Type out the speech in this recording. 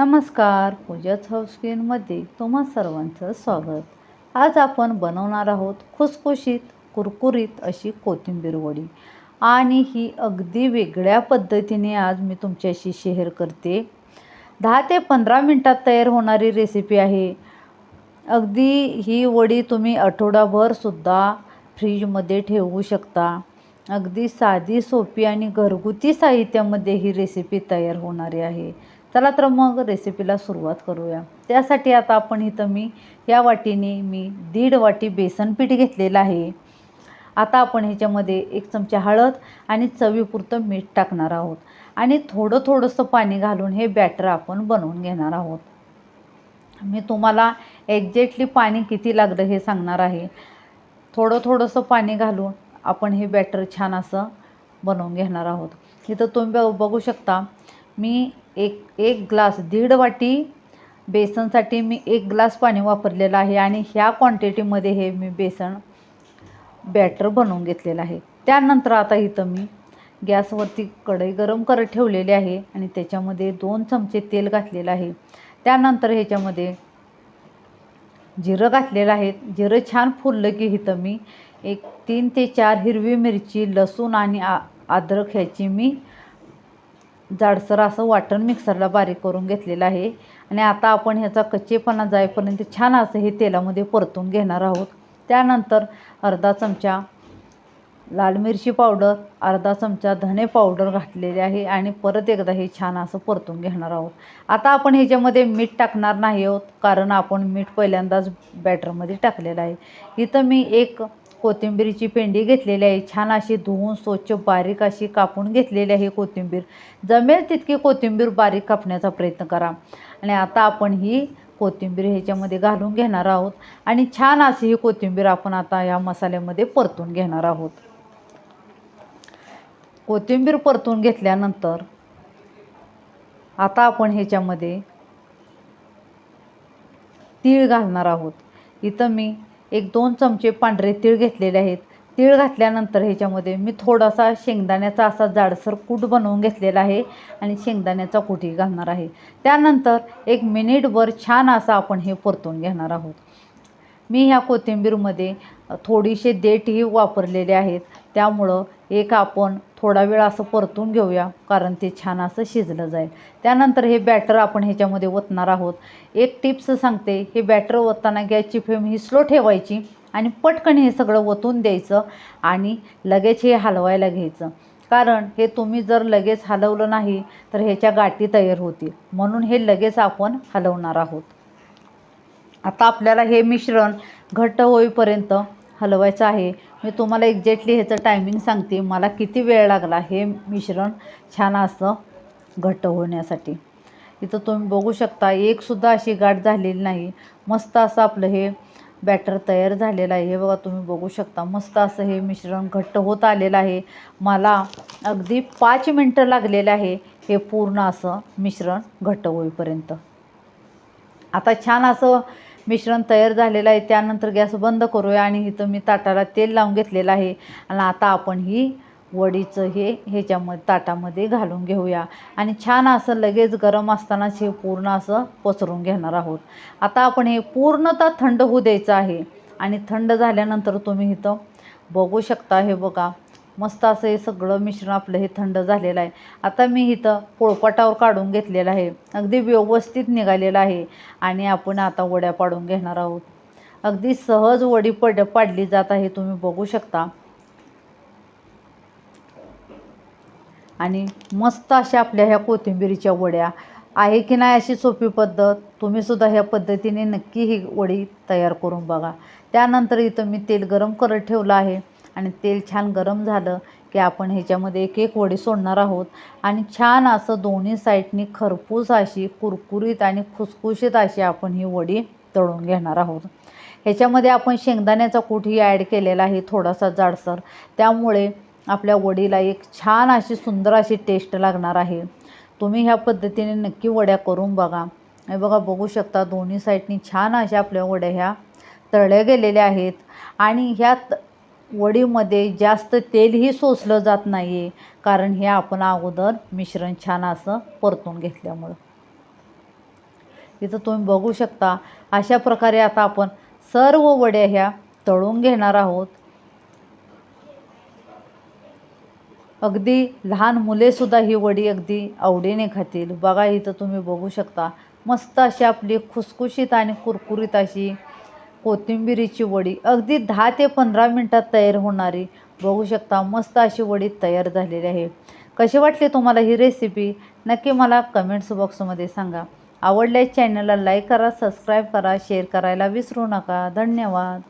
नमस्कार पूजाच हाऊसकिनमध्ये तुम्हा सर्वांचं स्वागत. आज आपण बनवणार आहोत खुसखुशीत कुरकुरीत अशी कोथिंबीर वडी. आणि ही अगदी वेगळ्या पद्धतीने आज मी तुमच्याशी शेअर करते. दहा ते पंधरा मिनटात तयार होणारी रेसिपी आहे. अगदी ही वडी तुम्ही आठवडाभरसुद्धा फ्रीजमध्ये ठेवू शकता. अगदी साधी सोपी आणि घरगुती साहित्यामध्ये ही रेसिपी तयार होणारी आहे. चला तर मग रेसिपीला सुरुवात करूया. त्यासाठी आता आपण इथं मी या वाटीने मी दीड वाटी बेसन पीठ घेतलेलं आहे. आता आपण ह्याच्यामध्ये एक चमचा हळद आणि चवीपुरतं मीठ टाकणार आहोत. आणि थोडं थोडंसं पाणी घालून हे बॅटर आपण बनवून घेणार आहोत. मी तुम्हाला एक्झॅक्टली पाणी किती लागलं हे सांगणार आहे. थोडं थोडंसं पाणी घालून आपण हे बॅटर छान असं बनवून घेणार आहोत. इथं तुम्ही बघू शकता मी एक एक ग्लास दीड वाटी बेसनसाठी मी एक ग्लास पाणी वापरलेलं आहे आणि ह्या क्वांटिटीमध्ये हे मी बेसन बॅटर बनवून घेतलेलं आहे. त्यानंतर आता इथं मी गॅसवरती कढई गरम करत ठेवलेली आहे आणि त्याच्यामध्ये दोन चमचे तेल घातलेलं आहे. त्यानंतर ह्याच्यामध्ये जिरं घातलेलं आहे. जिरं छान फुललं की इथं मी एक तीन ते चार हिरवी मिरची लसूण आणि आ अद्रक ह्याची मी जाडसर असं वाटण मिक्सरला बारीक करून घेतलेलं आहे. आणि आता आपण ह्याचा कच्चेपणा जाईपर्यंत छान असं हे तेलामध्ये परतून घेणार आहोत. त्यानंतर अर्धा चमचा लाल मिरची पावडर अर्धा चमचा धने पावडर घातलेले आहे आणि परत एकदा हे छान असं परतून घेणार आहोत. आता आपण ह्याच्यामध्ये मीठ टाकणार नाही आहोत कारण आपण मीठ पहिल्यांदाच बॅटरमध्ये टाकलेलं आहे. इथं मी एक कोथिंबीरीची पेंडी घेतलेली आहे. छान अशी धुवून स्वच्छ बारीक अशी कापून घेतलेली आहे कोथिंबीर. जमेल तितकी कोथिंबीर बारीक कापण्याचा प्रयत्न करा. आणि आता आपण ही कोथिंबीर ह्याच्यामध्ये घालून घेणार आहोत. आणि छान अशी ही कोथिंबीर आपण आता या मसाल्यामध्ये परतून घेणार आहोत. कोथिंबीर परतून घेतल्यानंतर आता आपण ह्याच्यामध्ये तीळ घालणार आहोत. इथं मी एक दोन चमचे पांढरे तीळ घेतलेले आहेत. तीळ घातल्यानंतर ह्याच्यामध्ये मी थोडासा शेंगदाण्याचा असा जाडसर कूट बनवून घेतलेला आहे आणि शेंगदाण्याचा कुठही घालणार आहे. त्यानंतर एक मिनिटभर छान असा आपण हे परतून घेणार आहोत. मी ह्या कोथिंबीरमध्ये थोडीसे देठही वापरलेले आहेत. त्यामुळं एक आपण थोडा वेळ असं परतून घेऊया कारण ते छान असं शिजलं जाईल. त्यानंतर हे बॅटर आपण ह्याच्यामध्ये ओतणार आहोत. एक टिप्स सांगते हे बॅटर ओतताना गॅसची फ्लेम ही स्लो ठेवायची आणि पटकन हे सगळं ओतून द्यायचं आणि लगेच हे हलवायला घ्यायचं. कारण हे तुम्ही जर लगेच हलवलं नाही तर ह्याच्या गाठी तयार होतील. म्हणून हे लगेच आपण हलवणार आहोत. आता आपल्याला हे मिश्रण घट्ट होईपर्यंत हलवायचं आहे. मी तुम्हाला एक्झॅक्टली ह्याचं टायमिंग सांगते. मला किती वेळ लागला हे मिश्रण छान असं घट्ट होण्यासाठी. इथं तुम्ही बघू शकता एकसुद्धा अशी गाठ झालेली नाही. मस्त असं आपलं हे बॅटर तयार झालेलं आहे. हे बघा तुम्ही बघू शकता. मस्त असं हे मिश्रण घट्ट होत आलेलं आहे. मला अगदी पाच मिनटं लागलेलं आहे हे पूर्ण असं मिश्रण घट्ट होईपर्यंत. आता छान असं मिश्रण तयार झालेलं आहे. त्यानंतर गॅस बंद करूया आणि इथं मी ताटाला तेल लावून घेतलेलं आहे. आणि आता आपण ही वडीचं हे ह्याच्यामध्ये ताटामध्ये घालून घेऊया. आणि छान असं लगेच गरम असतानाच हे पूर्ण असं पसरून घेणार आहोत. आता आपण हे पूर्णतः थंड होऊ द्यायचं आहे. आणि थंड झाल्यानंतर तुम्ही इथं बघू शकता हे बघा. मस्त असं हे सगळं मिश्रण आपलं हे थंड झालेलं आहे. आता मी इथं पोळपाटावर काढून घेतलेलं आहे. अगदी व्यवस्थित निघालेलं आहे. आणि आपण आता वड्या पाडून घेणार आहोत. अगदी सहज वडी पड पाडली जात आहे तुम्ही बघू शकता. आणि मस्त अशा आपल्या ह्या कोथिंबिरीच्या वड्या. आहे की नाही अशी सोपी पद्धत? तुम्हीसुद्धा ह्या पद्धतीने नक्की ही वडी तयार करून बघा. त्यानंतर इथं मी तेल गरम करत ठेवलं आहे. आणि तेल छान गरम झालं की आपण ह्याच्यामध्ये एक एक वडी सोडणार आहोत. आणि छान असं दोन्ही साईडनी खरपूस अशी कुरकुरीत आणि खुसखुशीत अशी आपण ही वडी तळून घेणार आहोत. ह्याच्यामध्ये आपण शेंगदाण्याचा कूटही ॲड केलेला आहे थोडासा जाडसर. त्यामुळे आपल्या वडीला एक छान अशी सुंदर अशी टेस्ट लागणार आहे. तुम्ही ह्या पद्धतीने नक्की वड्या करून बघा. हे बघा बघू शकता दोन्ही साईडनी छान अशा आपल्या वड्या ह्या तळल्या गेलेल्या आहेत. आणि ह्या त वडीमध्ये जास्त तेलही सोसलं जात नाही आहे कारण हे आपण अगोदर मिश्रण छान असं परतून घेतल्यामुळं. इथं तुम्ही बघू शकता अशा प्रकारे आता आपण सर्व वड्या ह्या तळून घेणार आहोत. अगदी लहान मुलेसुद्धा ही वडी अगदी आवडीने खातील. बघा इथं तुम्ही बघू शकता मस्त अशी आपली खुसखुशीत आणि कुरकुरीत अशी कोथिंबिरीची वडी. अगदी दहा ते पंधरा मिनटात तयार होणारी बघू शकता मस्त अशी वडी तयार झालेली आहे. कशी वाटली तुम्हाला ही रेसिपी नक्की मला कमेंट्स बॉक्समध्ये सांगा. आवडल्यास चॅनलला लाईक करा सबस्क्राईब करा शेअर करायला विसरू नका. धन्यवाद.